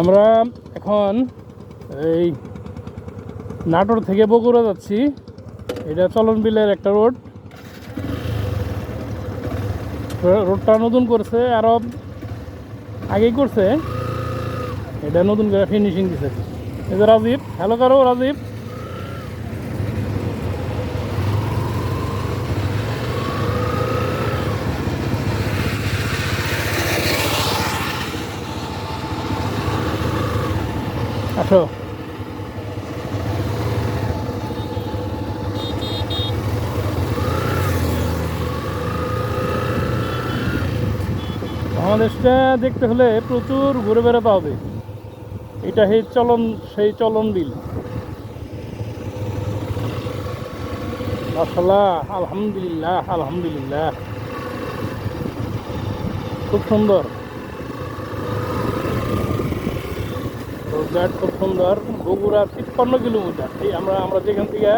আমরা এখন এই নাটোর থেকে বগুড়া যাচ্ছি। এটা চলন বিলের একটা রোড। রোডটা নতুন করছে আরও আগেই করছে। এটা নতুন করে ফিনিশিং দিছে। এই যে রাজীব হ্যালো কারও, রাজীব? আসো বাংলাদেশটা দেখতে হলে প্রচুর ঘুরে বেড়াতে হবে। এটা সেই চলন সেই চলন বিল। মাসাল্লাহ আলহামদুলিল্লাহ আলহামদুলিল্লাহ। খুব সুন্দর। রোডঘাট খুব সুন্দর। বগুড়া তিপ্পান্ন কিলোমিটার। আমরা আমরা যেখান থেকে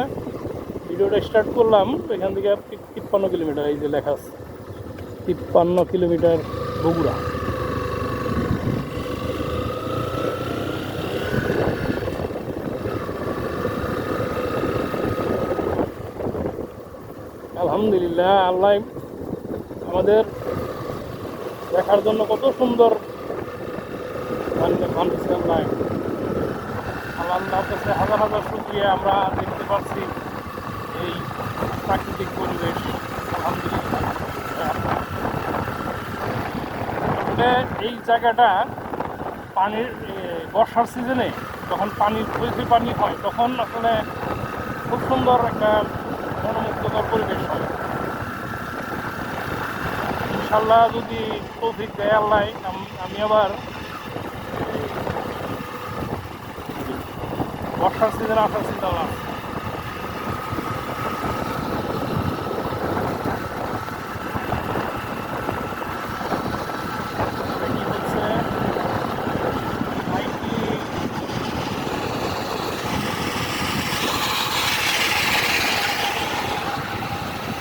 ভিডিওটা স্টার্ট করলাম এখান থেকে তিপ্পান্ন কিলোমিটার, এই যে লেখা আছে। তিপ্পান্ন কিলোমিটার বগুড়া। আলহামদুলিল্লাহ, আল্লাহ আমাদের দেখার জন্য কত সুন্দর বানিয়েছে আল্লাহ আল্লাহ আল্লাহর কাছে হাজার হাজার শুক্রিয়া, আমরা দেখতে পাচ্ছি এই প্রাকৃতিক পরিবেশ। আসলে এই জায়গাটা পানির বর্ষার সিজনে যখন পানির বৈধি পানি হয়, তখন আসলে খুব সুন্দর একটা মনোমুগ্ধকর পরিবেশ হয়। ইনশাল্লাহ যদি তৌফিক দেয় আল্লাহ আমি আবার বর্ষার সিজনে আসার চিন্তা ভাবনা আছে। তবে কি হচ্ছে আইটি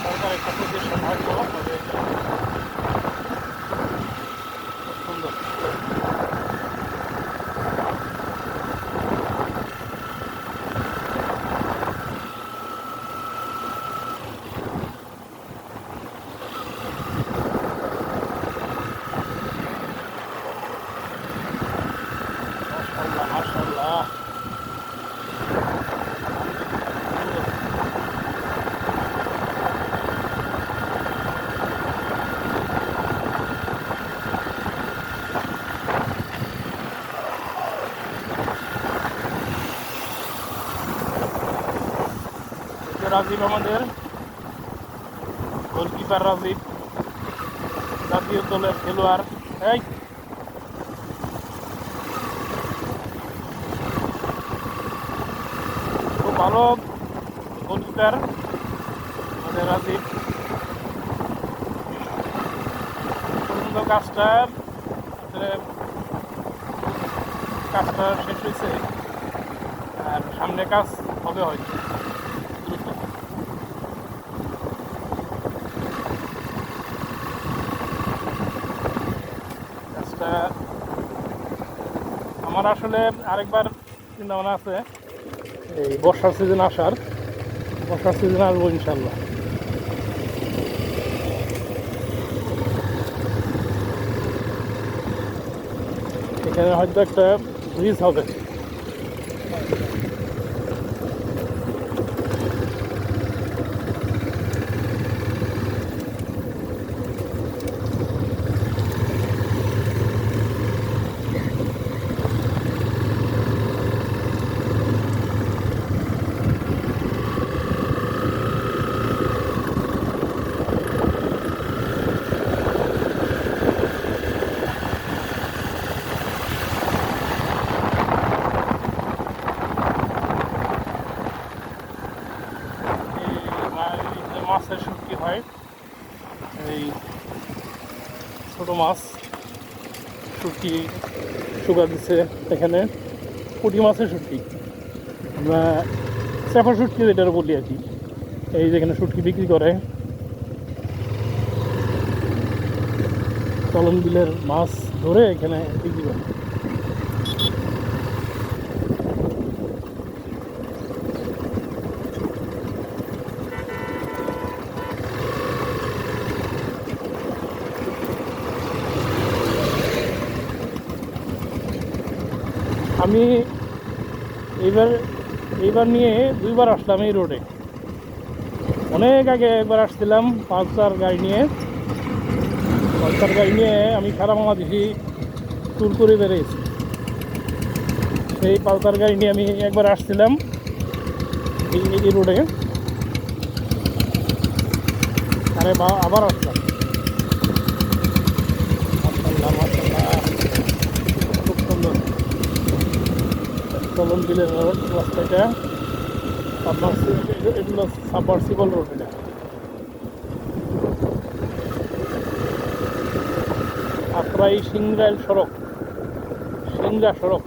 সরকার একটা প্রতিষ্ঠান হয়তো তবে খুব সুন্দর মাশাআল্লাহ মাশাআল্লাহ এই যে রাজীব আমাদের। গোলকিপার রাজীব। জাতীয় দলের খেলোয়াড়। খুব ভালো গোলকিপার আমাদের রাজীব। কাজটা। কাজটা শেষ হয়েছে। আর সামনে কাজ হবে হয়তো। কাজটা আমার আসলে আরেকবার চিন্তা ভাবনা আছে, এই বর্ষার সিজন আসার। বর্ষার সিজন আসব ইনশাল্লাহ এখানে হয়তো একটা ব্রিজ হবে এই মা- এই যে মাছের শুটকি হয় এই ছোট মাছ, শুটকি, সুগার দিচ্ছে এখানে। পুঁটি মাছের শুটকি। আমরা চেপা শুটকি যেটার বলি আর কি। এই যেখানে শুটকি বিক্রি করে। চলন বিলের মাছ ধরে এখানে বিক্রি করে। আমি এইবার এইবার নিয়ে দুইবার আসলাম এই রোডে। অনেক আগে একবার আসছিলাম পালসার গাড়ি নিয়ে। পালসার গাড়ি নিয়ে আমি সারা বাংলাদেশি ট্যুর করে বেরিয়েছি সেই পালসার গাড়ি নিয়ে আমি একবার আসছিলাম এই রোডে। আরে আবার আসলাম মাশাআল্লাহ, মাশাআল্লাহ। খুব সুন্দর চলন বিলের রাস্তাটা এগুলো সাবমার্সিবল রোড এটা। আত্রাই সিংরাইল সড়ক সিংরা সড়ক।